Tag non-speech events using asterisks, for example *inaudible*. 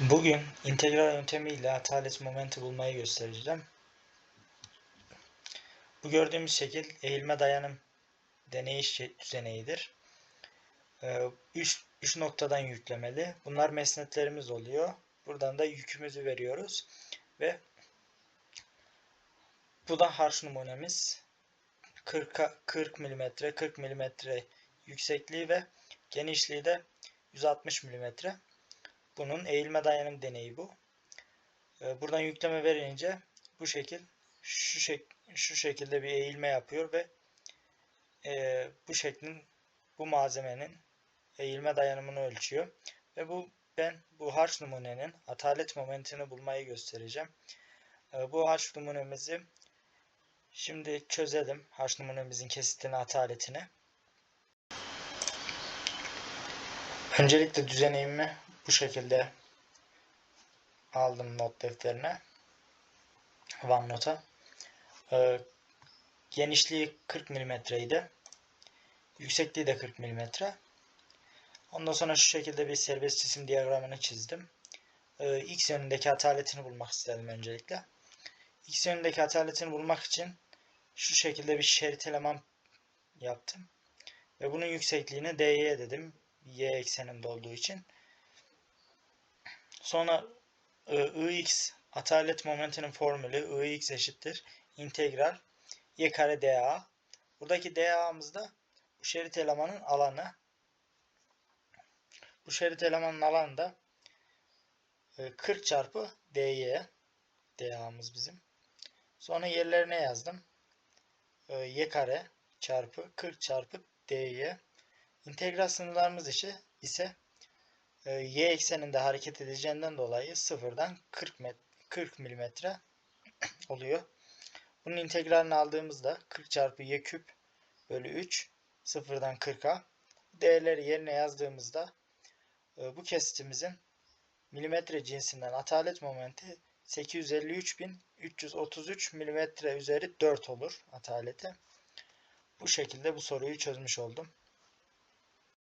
Bugün integral yöntemiyle atalet momenti bulmayı göstereceğim. Bu gördüğümüz şekil eğilme dayanım deneyi düzeneğidir. 3 noktadan yüklemeli. Bunlar mesnetlerimiz oluyor. Buradan da yükümüzü veriyoruz ve bu da harç numunemiz. 40 40 mm 40 mm yüksekliği ve genişliği de 160 mm. Bunun eğilme dayanım deneyi bu. Ee, Buradan yükleme verince bu şekil şu şek şu şekilde bir eğilme yapıyor ve e, bu şeklin bu malzemenin eğilme dayanımını ölçüyor. Ve bu ben bu harç numunenin atalet momentini bulmayı göstereceğim. Ee, Bu harç numunemizi şimdi çözelim. Harç numunemizin kesitini ataletini. Öncelikle düzenimi bu şekilde aldım not defterine. OneNote'a. Ee, genişliği 40 mm idi. Yüksekliği de 40 mm. Ondan sonra şu şekilde bir serbest cisim diyagramını çizdim. Ee, X yönündeki ataletini bulmak istedim öncelikle. X yönündeki ataletini bulmak için şu şekilde bir şerit eleman yaptım. Ve bunun yüksekliğini dy dedim. Y ekseninde olduğu için. Sonra e, Ix atalet momentinin formülü Ix eşittir integral y kare dA. Buradaki dA'mız da bu şerit elemanın alanı. Bu şerit elemanın alanı da 40 çarpı dy. dA'mız bizim. Sonra yerlerine yazdım. E, y kare çarpı 40 çarpı dy. İntegral sınırlarımız ise, e, y ekseninde hareket edeceğinden dolayı sıfırdan 40, met 40 milimetre *clears throat* oluyor. Bunun integralini aldığımızda 40 çarpı y küp bölü 3 sıfırdan 40'a değerleri yerine yazdığımızda e, bu kesitimizin milimetre cinsinden atalet momenti 853.333 milimetre üzeri 4 olur ataleti. Bu şekilde bu soruyu çözmüş oldum.